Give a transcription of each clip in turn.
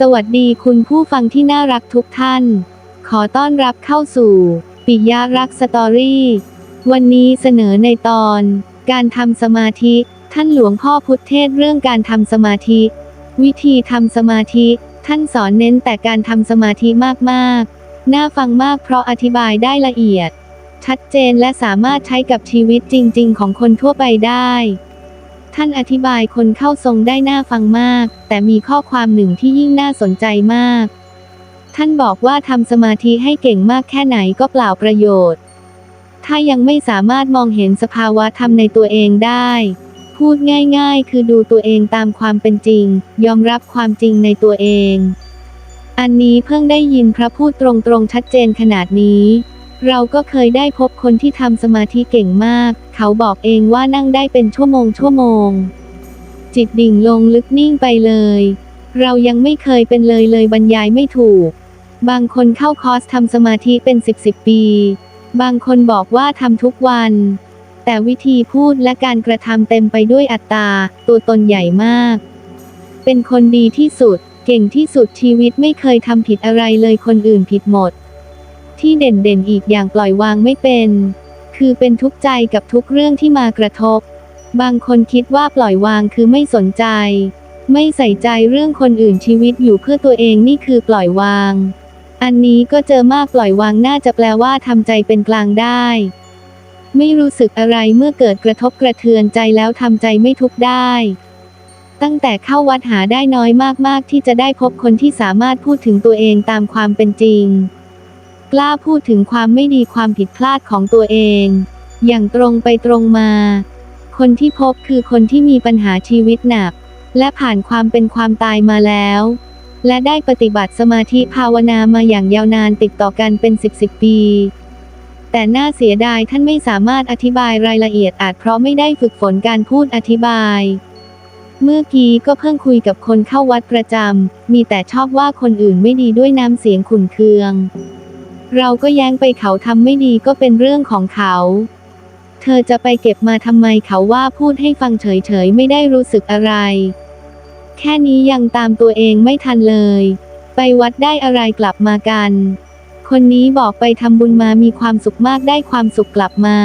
สวัสดีคุณผู้ฟังที่น่ารักทุกท่าน ขอต้อนรับเข้าสู่ ปิยารักสตอรี่ วันนี้เสนอในตอน การทำสมาธิ ท่านหลวงพ่อพุทธเทศเรื่องการทำสมาธิ วิธีทำสมาธิ ท่านสอนเน้นแต่การทำสมาธิมากๆ น่าฟังมากเพราะอธิบายได้ละเอียด ชัดเจนและสามารถใช้กับชีวิตจริง ๆ ของคนทั่วไปได้ ท่านอธิบายคนเข้าทรงได้น่าฟังมาก แต่มีข้อความหนึ่งที่ยิ่งน่าสนใจมาก ท่านบอกว่าทำสมาธิให้เก่งมากแค่ไหนก็เปล่าประโยชน์ ถ้ายังไม่สามารถมองเห็นสภาวะธรรมในตัวเองได้ พูดง่ายๆ คือดูตัวเองตามความเป็นจริง ยอมรับความจริงในตัวเอง อันนี้เพิ่งได้ยินพระพูดตรงๆชัดเจนขนาดนี้ เราก็เคยได้พบคนที่ทำสมาธิเก่งมาก เขาบอกเองว่านั่งได้เป็นชั่วโมงชั่วโมง จิตดิ่งลงลึกนิ่งไปเลย เรายังไม่เคยเป็นเลยเลยบรรยายไม่ถูก บางคนเข้าคอร์สทำสมาธิเป็นสิบสิบปี บางคนบอกว่าทำทุกวัน แต่วิธีพูดและการกระทำเต็มไปด้วยอัตตา ตัวตนใหญ่มาก เป็นคนดีที่สุด เก่งที่สุดชีวิตไม่เคยทำผิดอะไรเลยคนอื่นผิดหมด ที่เด่นๆอีกอย่างปล่อยวางไม่เป็น คือเป็นทุกข์ใจกับทุกเรื่องที่มากระทบ บางคนคิดว่าปล่อยวางคือไม่สนใจ ไม่ใส่ใจเรื่องคนอื่นชีวิตอยู่เพื่อตัวเองนี่คือปล่อยวาง อันนี้ก็เจอมากปล่อยวางน่าจะแปลว่าทำใจเป็นกลางได้ ไม่รู้สึกอะไรเมื่อเกิดกระทบกระเทือนใจแล้วทำใจไม่ทุกข์ได้ตั้งแต่เข้าวัดหาได้น้อยมาก ๆ ที่จะได้พบคนที่สามารถพูดถึงตัวเองตามความเป็นจริง กล้าพูดถึงความไม่ดีความผิดพลาดของตัวเอง อย่างตรงไปตรงมา คนที่พบคือคนที่มีปัญหาชีวิตหนัก และผ่านความเป็นความตายมาแล้ว และได้ปฏิบัติสมาธิภาวนามาอย่างยาวนานติดต่อกันเป็นสิบสิบปี แต่น่าเสียดายท่านไม่สามารถอธิบายรายละเอียดอาจเพราะไม่ได้ฝึกฝนการพูดอธิบายเมื่อกี้ก็เพิ่งคุยกับคนเข้าวัดประจำ มีแต่ชอบว่าคนอื่นไม่ดีด้วยน้ำเสียงขุ่นเคือง เราก็แย้งไปเขาทำไม่ดีก็เป็นเรื่องของเขา เธอจะไปเก็บมาทำไมเขาว่าพูดให้ฟังเฉยๆ ไม่ได้รู้สึกอะไร แค่นี้ยังตามตัวเองไม่ทันเลย ไปวัดได้อะไรกลับมากัน คนนี้บอกไปทำบุญมามีความสุขมากได้ความสุขกลับมา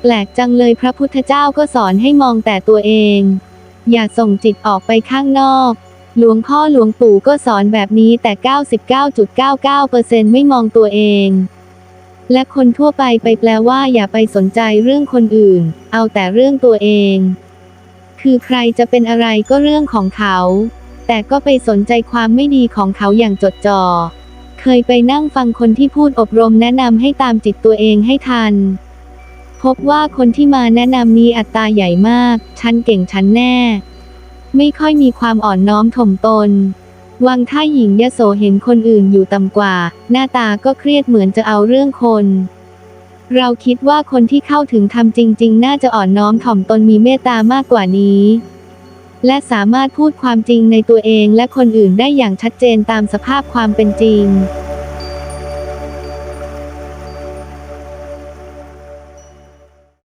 แปลกจังเลยพระพุทธเจ้าก็สอนให้มองแต่ตัวเอง อย่าส่งจิตออกไปข้างนอก หลวงพ่อหลวงปู่ก็สอนแบบนี้แต่ 99.99%ไม่มองตัวเอง และคนทั่วไปไปแปลว่าอย่าไปสนใจเรื่องคนอื่น เอาแต่เรื่องตัวเอง คือใครจะเป็นอะไรก็เรื่องของเขา แต่ก็ไปสนใจความไม่ดีของเขาอย่างจดจ่อ เคยไปนั่งฟังคนที่พูดอบรมแนะนำให้ตามจิตตัวเองให้ทัน พบว่าคนที่มาแนะนำนี้อัตตาใหญ่มาก ฉันเก่งฉันแน่ ไม่ค่อยมีความอ่อนน้อมถ่อมตน วังท่าหญิงยโสเห็นคนอื่นอยู่ต่ำกว่า หน้าตาก็เครียดเหมือนจะเอาเรื่องคน เราคิดว่าคนที่เข้าถึงธรรมจริง ๆ น่าจะอ่อนน้อมถ่อมตนมีเมตตามากกว่านี้ และสามารถพูดความจริงในตัวเองและคนอื่นได้อย่างชัดเจนตามสภาพความเป็นจริง